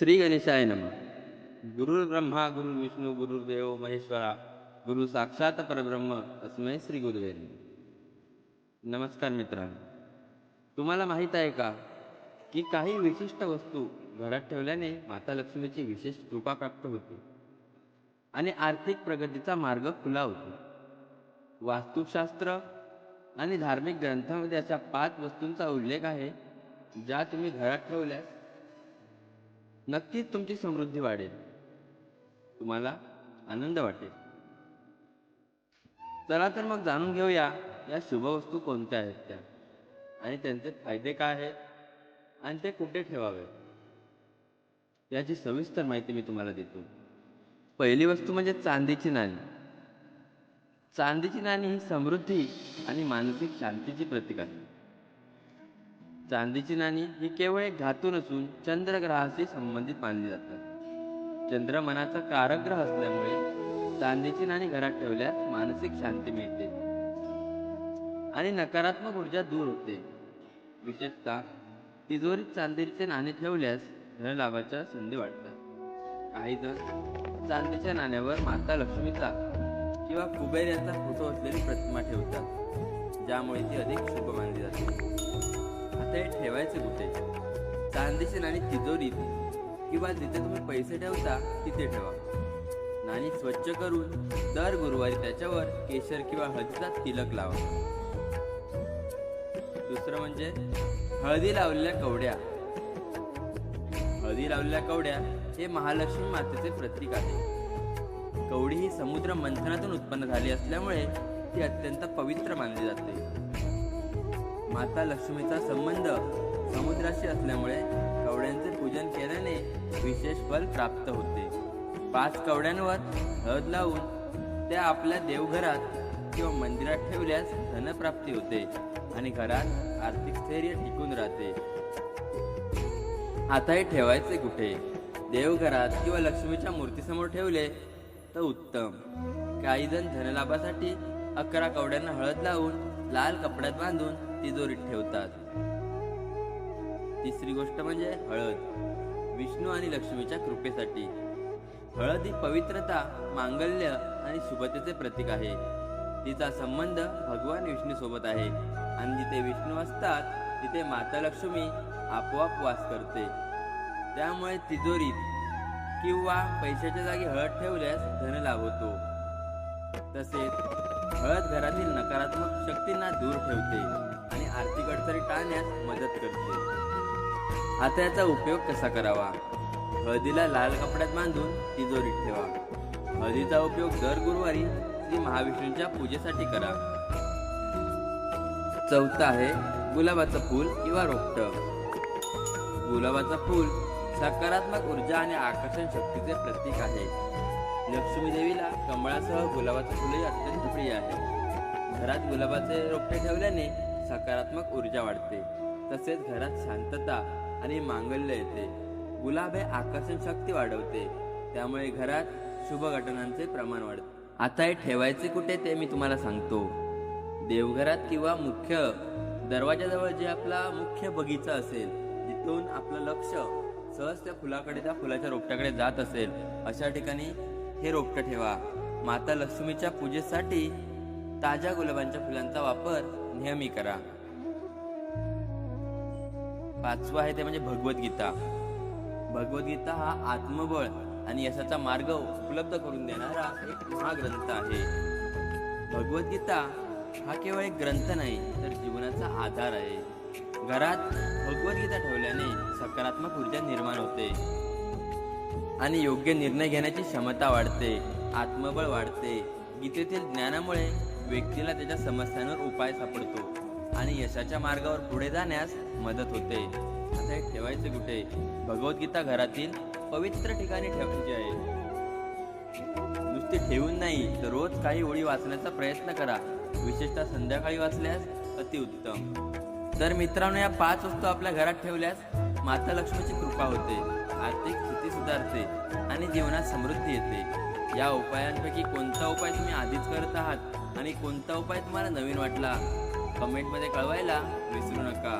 श्री गणेशाय नम। गुरुर् ब्रह्मा गुरु विष्णू गुरुर्देव महेश्वरा गुरु साक्षात परब्रह्म अस्मय श्री गुरुवे नमस्कार मित्रांनो तुम्हाला माहीत आहे का की काही विशिष्ट वस्तू घरात ठेवल्याने माता लक्ष्मीची विशेष कृपा प्राप्त होते आणि आर्थिक प्रगतीचा मार्ग खुला होतो. वास्तुशास्त्र आणि धार्मिक ग्रंथामध्ये अशा पाच वस्तूंचा उल्लेख आहे ज्या तुम्ही घरात ठेवल्यास नक्कीच तुमची समृद्धी वाढेल. तुम्हाला आनंद वाटेल. चला तर मग जाणून घेऊया या शुभवस्तू कोणत्या आहेत त्या? आणि त्यांचे फायदे काय आहेत? आणि ते कुठे ठेवावे याची सविस्तर माहिती मी तुम्हाला देतो. पहिली वस्तू म्हणजे चांदीची नाणी. चांदीची नाणी ही समृद्धी आणि मानसिक शांतीची प्रतीक आहे. चांदीची नाणी ही केवळ एक धातू नसून चंद्रग्रहाशी संबंधित मानली जातात. चंद्र मनाचा कारक ग्रह असल्यामुळे चांदीची नाणी घरात ठेवल्यास मानसिक शांती मिळते आणि नकारात्मक ऊर्जा दूर होते. विशेषतः तिजोरीत चांदीचे नाणे ठेवल्यास धनलाभाच्या संधी वाढतात. काही जण चांदीच्या नाण्यावर माता लक्ष्मीचा किंवा कुबेर यांचा फोटो असलेली प्रतिमा ठेवतात ज्यामुळे ती अधिक शुभ मानली जाते. आता ठेवायचे कुठे चांदीची नाणी तिजोरीत किंवा जिथे तुम्ही पैसे ठेवता तिथे ठेवा. नाणी स्वच्छ करून दर गुरुवारी त्याच्यावर केशर किंवा हळदीचा तिलक लावा. दुसरं म्हणजे हळदी लावलेल्या कवड्या. हळदी लावलेल्या कवड्या हे महालक्ष्मी मातेचे प्रतीक आहे. कवडी ही समुद्र मंथनातून उत्पन्न झाली असल्यामुळे ती अत्यंत पवित्र मानली जाते. माता लक्ष्मीचा संबंध समुद्राशी असल्यामुळे कवड्यांचे पूजन केल्याने विशेष फल प्राप्त होते. पाच कवड्यांवर हळद लावून त्या आपल्या देवघरात किंवा मंदिरात ठेवल्यास धनप्राप्ती होते आणि घरात आर्थिक स्थैर्य टिकून राहते. आता हे ठेवायचे कुठे? देवघरात किंवा लक्ष्मीच्या मूर्तीसमोर ठेवले तर उत्तम. काही जण धनलाभासाठी अकरा कवड्यांना हळद लावून लाल कपड्यात बांधून तिजोरीत ठेवतात. तिसरी गोष्ट म्हणजे हळद. विष्णू आणि लक्ष्मीच्या कृपेसाठी. हळद ही पवित्रता मांगल्य आणि शुभतेचे प्रतीक आहे. तिचा संबंध भगवान विष्णू सोबत आहे. आणि जिथे विष्णू असतात तिथे माता लक्ष्मी आपोआप वास करते. त्यामुळे तिजोरीत किंवा पैशाच्या जागी हळद ठेवल्यास धनलाभ होतो. तसेच हळद घरातील नकारात्मक शक्तींना दूर ठेवते. आणि आर्थिक अडचणी टाळण्यास मदत करते. आता याचा उपयोग कसा करावा? हळदीला लाल कपड्यात बांधून तिजोरीत ठेवा. हळदीचा उपयोग दर गुरुवारी श्री महाविष्णूंच्या पूजेसाठी करा. चौथा आहे गुलाबाचं फूल किंवा रोपट. गुलाबाचं फूल सकारात्मक ऊर्जा आणि आकर्षण शक्तीचे प्रतीक आहे. लक्ष्मी देवीला कमळासह गुलाबाचे फुलही अत्यंत प्रिय आहे. घरात गुलाबाचे रोपटे ठेवल्याने सकारात्मक ऊर्जा वाढते. तसेच घरात शांतता आणि मांगल्य येते. गुलाब हे आकर्षण शक्ती वाढवते. त्यामुळे घरात शुभ घटनांचे प्रमाण वाढते. आता हे ठेवायचे कुठे ते मी तुम्हाला सांगतो. देवघरात किंवा मुख्य दरवाजाजवळ जे आपला मुख्य बगीचा असेल जिथून आपलं लक्ष सहज त्या फुलाकडे त्या फुलाच्या रोपट्याकडे जात असेल अशा ठिकाणी हे रोपटं ठेवा. माता लक्ष्मीच्या पूजेसाठी ताज्या गुलाबांच्या फुलांचा वापर नेहमी करा. पाचवा आहे ते म्हणजे भगवद्गीता भगवद्गीता हा आत्मबळ आणि यशाचा मार्ग उपलब्ध करून देणारा एक महाग्रंथ आहे. भगवद्गीता हा केवळ एक ग्रंथ नाही तर जीवनाचा आधार आहे. घरात भगवद्गीता ठेवल्याने सकारात्मक ऊर्जा निर्माण होते. आणि योग्य निर्णय घेण्याची क्षमता वाढते आत्मबळ वाढते. गीतेतील ज्ञानामुळे व्यक्तीला त्याच्या समस्यांवर उपाय सापडतो आणि यशाच्या मार्गावर पुढे जाण्यास मदत होते. आता हे ठेवायचे कुठे? भगवद्गीता घरातील पवित्र ठिकाणी ठेवायची आहे. नुसते ठेवून नाही तर रोज काही ओळी वाचण्याचा प्रयत्न करा. विशेषतः संध्याकाळी वाचल्यास अतिउत्तम तर मित्रांनो या पाच वस्तू आपल्या घरात ठेवल्यास माता लक्ष्मीची कृपा होते आर्थिक स्थिती सुधारते आणि जीवनात समृद्धी येते. या उपायांपैकी कोणता उपाय तुम्ही आधीच करत आहात आणि कोणता उपाय तुम्हाला नवीन वाटला? कमेंटमध्ये कळवायला विसरू नका.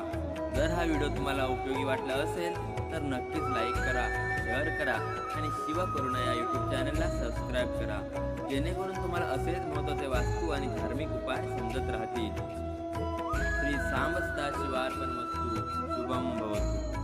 जर हा व्हिडिओ तुम्हाला उपयोगी वाटला असेल तर नक्कीच लाईक करा शेअर करा आणि शिवा करुणा या यूट्यूब चॅनलला सबस्क्राईब करा. जेणेकरून तुम्हाला असेच महत्त्वाचे वास्तू आणि धार्मिक उपाय समजत राहतील. श्री सांबस्ता शिवार्पण वस्तू शुभम भवतू.